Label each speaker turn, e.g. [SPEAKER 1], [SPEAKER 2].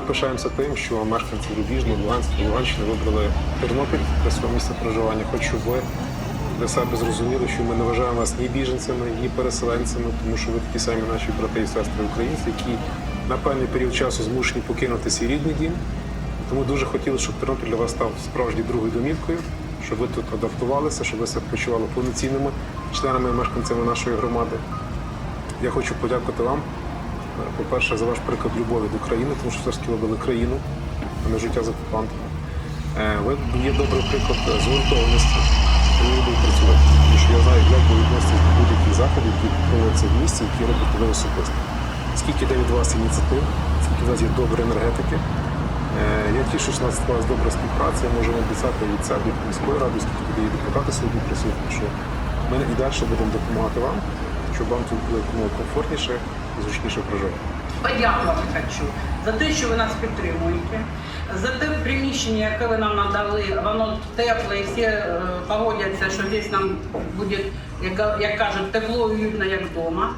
[SPEAKER 1] пишаємося тим, що мешканці Рубіжного, Луганської, Луганщини вибрали Тернопіль для свого місця проживання. Хочу, щоб ви для себе зрозуміли, що ми не вважаємо вас ні біженцями, ні переселенцями, тому що ви такі самі наші брати і сестри українці, які на певний період часу змушені покинути свій рідний дім. Тому дуже хотіли, щоб Тернопіль для вас став справжньою другою домівкою, щоб ви тут адаптувалися, щоб ви себе почували повноцінними членами мешканцями нашої громади. Я хочу подякувати вам, по-перше, за ваш приклад любові до країни, тому що все ж таки ви були країну, а не життя з окупантом. Е, Ви є добрий приклад згуртованості, ви будете працювати. Тому що я знаю, як ви відноситесь до будь-яких заходів, які проводяться в місті, які робите ви особисто. Скільки йде від вас ініціатив, скільки у вас є доброї енергетики. Е, Я тішу, що у нас склалась добра співпраця. Можу обіцяти від себе від міської ради, скільки туди є депутати сьогодні присутні, що ми і далі будемо допомагати вам, щоб вам тут було комфортніше і зручніше проживати.
[SPEAKER 2] Подякувати хочу за те, що ви нас підтримуєте, за те приміщення, яке ви нам надали, воно тепле, і всі е, погодяться, що десь нам буде, як кажуть, тепло і уютно, як вдома.